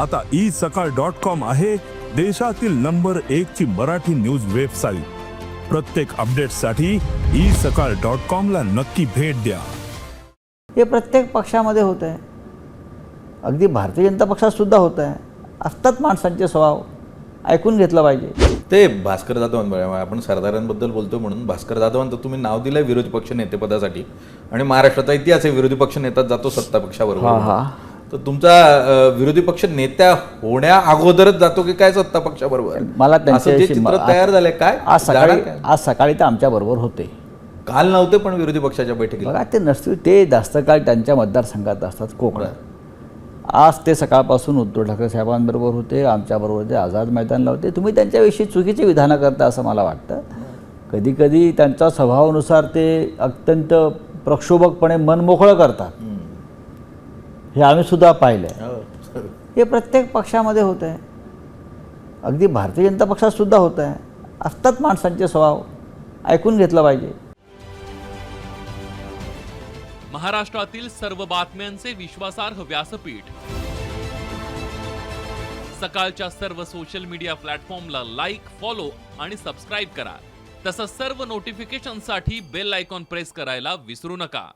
आता ई सकाळ dot com आहे देशातील नंबर एक ची मराठी न्यूज वेबसाईट. प्रत्येक अपडेटसाठी ई सकाळ डॉट कॉम ला नक्की भेट द्या. हे प्रत्येक पक्षामध्ये होत आहे अगदी भारतीय जनता पक्षात सुद्धा होत आहे असतात माणसांचे स्वभाव. ऐकून घेतलं पाहिजे. ते भास्कर जाधवांमुळे आपण सरदारांबद्दल बोलतो म्हणून भास्कर जाधवांचं तुम्ही नाव दिलंय विरोधी पक्ष नेतेपदासाठी आणि महाराष्ट्राचा इतिहास आहे विरोधी पक्ष नेता जातो सत्ता हा, पक्षाबरोबर हा. तर तुमचा विरोधी पक्ष नेत्या होण्या अगोदरच जातो की काय सत्ता पक्षाबरोबर? मला चित्र तयार झालंय काय? आज सकाळी? आज सकाळी ते आमच्याबरोबर होते. काल नव्हते पण विरोधी पक्षाच्या बैठकीला. बघा ते नसतील ते जास्त काळ त्यांच्या मतदारसंघात असतात कोकणात. आज ते सकाळपासून उद्धव ठाकरे साहेबांबरोबर होते आमच्याबरोबर ते आझाद मैदानला होते. तुम्ही त्यांच्याविषयी चुकीची विधानं करता असं मला वाटतं. कधी कधी त्यांच्या स्वभावानुसार ते अत्यंत प्रक्षोभकपणे मन मोकळं करतात. हे आम्ही सुद्धा पाहिलं आहे हो. हे प्रत्येक पक्षामध्ये होत आहे अगदी भारतीय जनता पक्षात सुद्धा होत आहे असतात माणसांचे स्वभाव. ऐकून घेतलं पाहिजे. महाराष्ट्रातील सर्व बातम्यांचे विश्वासार्ह व्यासपीठ. सकाळच्या सर्व सोशल मीडिया प्लॅटफॉर्मला लाईक फॉलो आणि सबस्क्राईब करा. तसंच सर्व नोटिफिकेशनसाठी बेल आयकॉन प्रेस करायला विसरू नका.